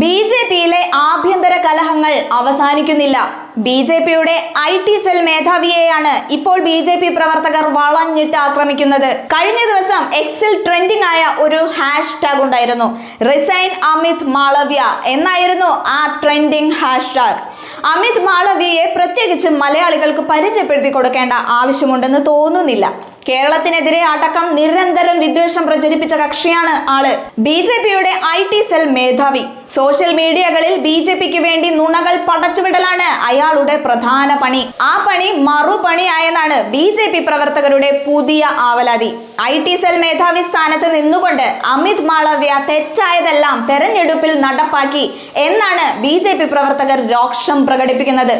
B J പിയിലെ ആഭ്യന്തര കലഹങ്ങൾ അവസാനിക്കുന്നില്ല. ബി ജെ പിയുടെ ഐ ടി സെൽ മേധാവിയെയാണ് ഇപ്പോൾ ബി ജെ പി പ്രവർത്തകർ വളഞ്ഞിട്ട് ആക്രമിക്കുന്നത്. കഴിഞ്ഞ ദിവസം എക്സിൽ ട്രെൻഡിംഗ് ആയ ഒരു ഹാഷ് ടാഗ് ഉണ്ടായിരുന്നു. റിസൈൻ അമിത് മാളവ്യ എന്നായിരുന്നു ആ ട്രെൻഡിംഗ് ഹാഷ് ടാഗ് അമിത് മാളവ്യയെ പ്രത്യേകിച്ച് മലയാളികൾക്ക് പരിചയപ്പെടുത്തി കൊടുക്കേണ്ട ആവശ്യമുണ്ടെന്ന് തോന്നുന്നില്ല. കേരളത്തിനെതിരെ അടക്കം നിരന്തരം വിദ്വേഷം പ്രചരിപ്പിച്ച കക്ഷിയാണ് ആൾ. ബി ജെ പിയുടെ ഐ ടി സെൽ മേധാവി. സോഷ്യൽ മീഡിയകളിൽ ബി ജെ പിക്ക് വേണ്ടി നുണകൾ പടച്ചുവിടലാണ് അയാളുടെ പ്രധാന പണി. ആ പണി മറുപണിയായെന്നാണ് ബി ജെ പി പ്രവർത്തകരുടെ പുതിയ ആവലാതി. ഐ ടി സെൽ മേധാവി സ്ഥാനത്ത് നിന്നുകൊണ്ട് അമിത് മാളവ്യ തെറ്റായതെല്ലാം തെരഞ്ഞെടുപ്പിൽ നടപ്പാക്കി എന്നാണ് ബി ജെ പി പ്രവർത്തകർ രോക്ഷം പ്രകടിപ്പിക്കുന്നത്.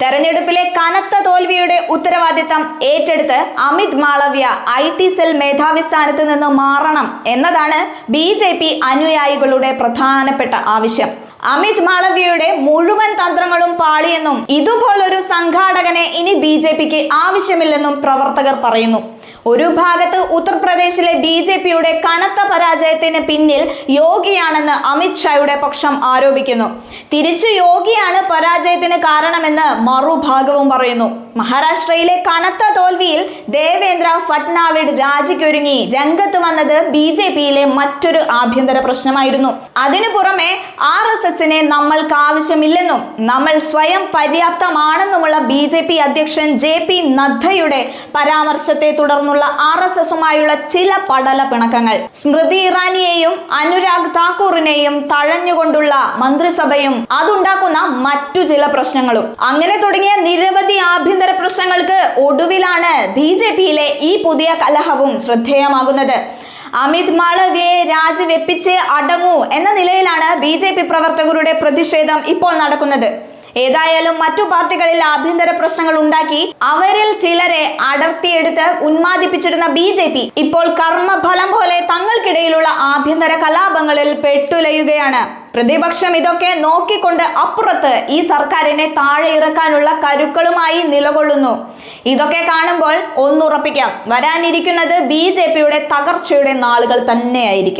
തെരഞ്ഞെടുപ്പിലെ കനത്ത തോൽവിയുടെ ഉത്തരവാദിത്തം ഏറ്റെടുത്ത് Amit Malviya I T cell മേധാവി സ്ഥാനത്ത് നിന്ന് മാറണം എന്നതാണ് ബി ജെ പി അനുയായികളുടെ പ്രധാനപ്പെട്ട ആവശ്യം. അമിത് മാളവ്യയുടെ മുഴുവൻ തന്ത്രങ്ങളും പാളിയെന്നും ഇതുപോലൊരു സംഘാടകനെ ഇനി ബി ജെ പിക്ക് ആവശ്യമില്ലെന്നും പ്രവർത്തകർ പറയുന്നു. ഒരു ഭാഗത്ത് ഉത്തർപ്രദേശിലെ ബി ജെ പിയുടെ കനത്ത പരാജയത്തിന് പിന്നിൽ യോഗിയാണെന്ന് അമിത് ഷായുടെ പക്ഷം ആരോപിക്കുന്നു. തിരിച്ചു യോഗിയാണ് പരാജയത്തിന് കാരണമെന്ന് മറുഭാഗവും പറയുന്നു. മഹാരാഷ്ട്രയിലെ കനത്ത തോൽവിയിൽ ദേവേന്ദ്ര ഫട്നാവിഡ് രാജിക്കൊരുങ്ങി. രംഗത്ത് വന്നത് ബി ജെ പിയിലെ മറ്റൊരു ആഭ്യന്തര പ്രശ്നമായിരുന്നു. അതിനു പുറമെ ആർ എസ് എസിനെ നമ്മൾക്ക് ആവശ്യമില്ലെന്നും നമ്മൾ സ്വയം പര്യാപ്തമാണെന്നുമുള്ള ബി ജെ പി അധ്യക്ഷൻ ജെ പി നദ്ദയുടെ പരാമർശത്തെ തുടർന്നുള്ള ആർ എസ് എസുമായുള്ള ചില പടല പിണക്കങ്ങൾ. സ്മൃതി ഇറാനിയെയും അനുരാഗ് താക്കൂറിനെയും തഴഞ്ഞുകൊണ്ടുള്ള മന്ത്രിസഭയും അതുണ്ടാക്കുന്ന മറ്റു ചില പ്രശ്നങ്ങളും. അങ്ങനെ തുടങ്ങിയ നിരവധി ആഭ്യന്തര പ്രശ്നങ്ങൾക്ക് ഒടുവിലാണ് ബി ജെ പിയിലെ ഈ പുതിയ കലഹവും ശ്രദ്ധേയമാകുന്നത്. അമിത് മാളവ്യയെ രാജിവെപ്പിച്ച് അടങ്ങൂ എന്ന നിലയിലാണ് ബി പ്രവർത്തകരുടെ പ്രതിഷേധം ഇപ്പോൾ നടക്കുന്നത്. ഏതായാലും മറ്റു പാർട്ടികളിൽ ആഭ്യന്തര പ്രശ്നങ്ങൾ ഉണ്ടാക്കി അവരിൽ ചിലരെ അടർത്തിയെടുത്ത് ഉന്മാദിപ്പിച്ചിരുന്ന ബി ജെ പി ഇപ്പോൾ കർമ്മഫലം പോലെ തങ്ങൾക്കിടയിലുള്ള ആഭ്യന്തര കലാപങ്ങളിൽ പെട്ടുലയുകയാണ്. പ്രതിപക്ഷം ഇതൊക്കെ നോക്കിക്കൊണ്ട് അപ്പുറത്ത് ഈ സർക്കാരിനെ താഴെ ഇറക്കാനുള്ള കരുക്കളുമായി നിലകൊള്ളുന്നു. ഇതൊക്കെ കാണുമ്പോൾ ഒന്നുറപ്പിക്കാം. വരാനിരിക്കുന്നത് ബി ജെ പിയുടെ തകർച്ചയുടെ നാളുകൾ തന്നെയായിരിക്കും.